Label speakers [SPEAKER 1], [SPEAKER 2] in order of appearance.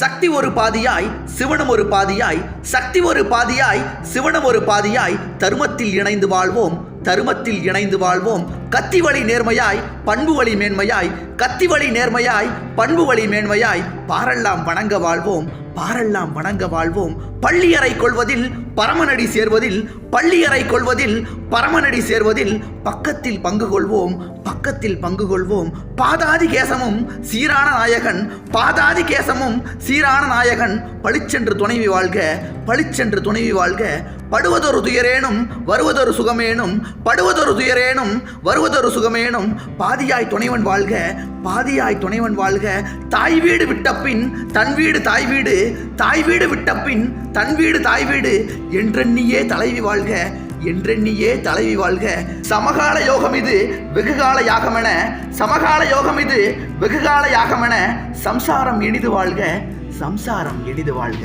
[SPEAKER 1] சக்தி ஒரு பாதியாய் சிவனும் ஒரு பாதியாய் சக்தி ஒரு பாதியாய் சிவனும் ஒரு பாதியாய் தருமத்தில் இணைந்து வாழ்வோம் தருமத்தில் இணைந்து வாழ்வோம். கத்தி வழி நேர்மையாய் பண்பு வழி மேன்மையாய் கத்தி வழி நேர்மையாய் பண்பு வழி மேன்மையாய் பாரெல்லாம் வணங்க வாழ்வோம் பாரெல்லாம் வணங்க வாழ்வோம். பள்ளியறை கொள்வதில் பரமநடி சேர்வதில் பள்ளியறை கொள்வதில் பரமநடி சேர்வதில் பக்கத்தில் பங்கு கொள்வோம் பக்கத்தில் பங்கு கொள்வோம். பாதாதி கேசமும் சீரான நாயகன் பாதாதி கேசமும் சீரான நாயகன். பளிச்சென்று துணைவி வாழ்க பளிச்சென்று துணைவி வாழ்க. படுவதொரு துயரேனும் வருவதொரு சுகமேனும் படுவதொரு துயரேனும் வருவதொரு சுகமேனும் பாதியாய் துணைவன் வாழ்க பாதியாய் துணைவன் வாழ்க. தாய் வீடு விட்ட பின் தன் வீடு தாய் வீடு தாய் வீடு விட்ட பின் தன் வீடு தாய் வீடு. என்றெண்ணியே தலைவி வாழ்க என்றெண்ணியே தலைவி வாழ்க. சமகால யோகம் இது வெகுகால யாகமென சமகால யோகம் இது வெகுகால யாகமென சம்சாரம் இனிது வாழ்க சம்சாரம் இனிது வாழ்க.